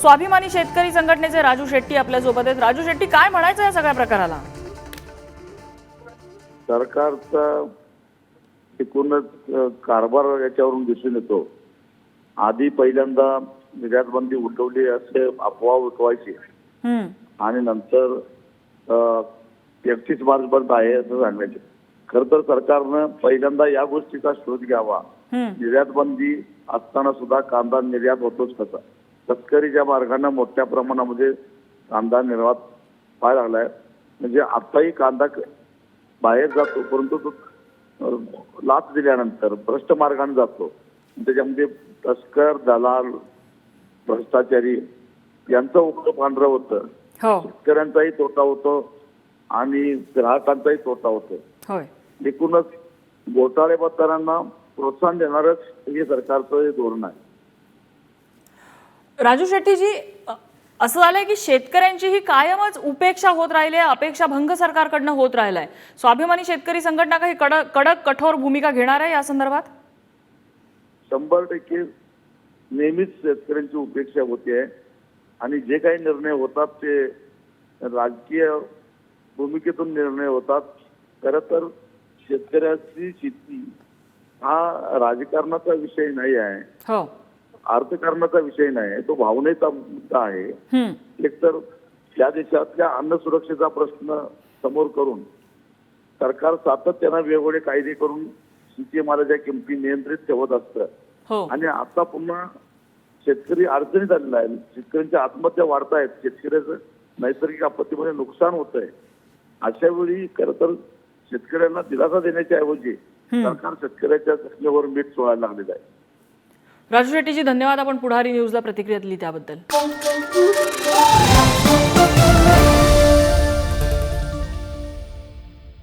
स्वाभिमानी शेतकरी संघटनेचे राजू शेट्टी आपल्यासोबत आहेत. राजू शेट्टी काय म्हणायचं या सगळ्या प्रकाराला? सरकारचा एकूणच कारभार याच्यावरून दिसून येतो. आधी पहिल्यांदा निर्यात बंदी उठवली असे अफवा उठवायची. आणि नंतर एकतीस मार्च बंद आहे असं सांगायचे. खर तर सरकारनं पहिल्यांदा या गोष्टीचा शोध घ्यावा. निर्यात बंदी असताना सुद्धा कांदा निर्यात होतोच कसा तस्करीच्या मार्गाने मोठ्या प्रमाणामध्ये कांदा निर्यात व्हायला लागलाय. म्हणजे आताही कांदा बाहेर जातो परंतु तो लाच दिल्यानंतर भ्रष्ट मार्गाने जातो. त्याच्यामध्ये तस्कर दलाल भ्रष्टाचारी यांचं उघड पांढरं होतं. हो. शेतकऱ्यांचाही तोटा होतो आणि ग्राहकांचाही तोटा होतो. एकूणच घोटाळेबाजारांना प्रोत्साहन देणारच हे सरकारचं हे धोरण आहे. राजू शेट्टीजी असं झालंय की शेतकऱ्यांची ही कायमच उपेक्षा होत राहिली आहे अपेक्षा भंग सरकारकडनं होत राहिलाय. स्वाभिमानी शेतकरी संघटना काही कडक कडक कठोर भूमिका घेणार आहे या संदर्भात? शंभर टक्के नेहमीच शेतकऱ्यांची उपेक्षा होते. आणि जे काही निर्णय होतात ते राजकीय भूमिकेतून निर्णय होतात. खरं तर शेतकऱ्याची शेती हा राजकारणाचा विषय नाही आहे. हो. अर्थकारणाचा विषय नाही तो भावनेचा मुद्दा आहे. एकतर या देशातल्या अन्न सुरक्षेचा प्रश्न समोर करून सरकार सातत्यानं वेगवेगळे कायदे करून शेतीमालाच्या किमती नियंत्रित ठेवत असतं. हो. आणि आता पुन्हा शेतकरी अडचणीत आलेला आहे. शेतकऱ्यांच्या आत्महत्या वाढत आहेत शेतकऱ्याचं नैसर्गिक आपत्तीमध्ये नुकसान होत आहे अशा वेळी खरं तर शेतकऱ्यांना दिलासा देण्याच्या ऐवजी सरकार शेतकऱ्याच्या जखमेवर मीठ सोडायला लागलेलं आहे. राजू शेट्टीजी धन्यवाद. आपण पुढारी न्यूजला प्रतिक्रिया दिली त्याबद्दल.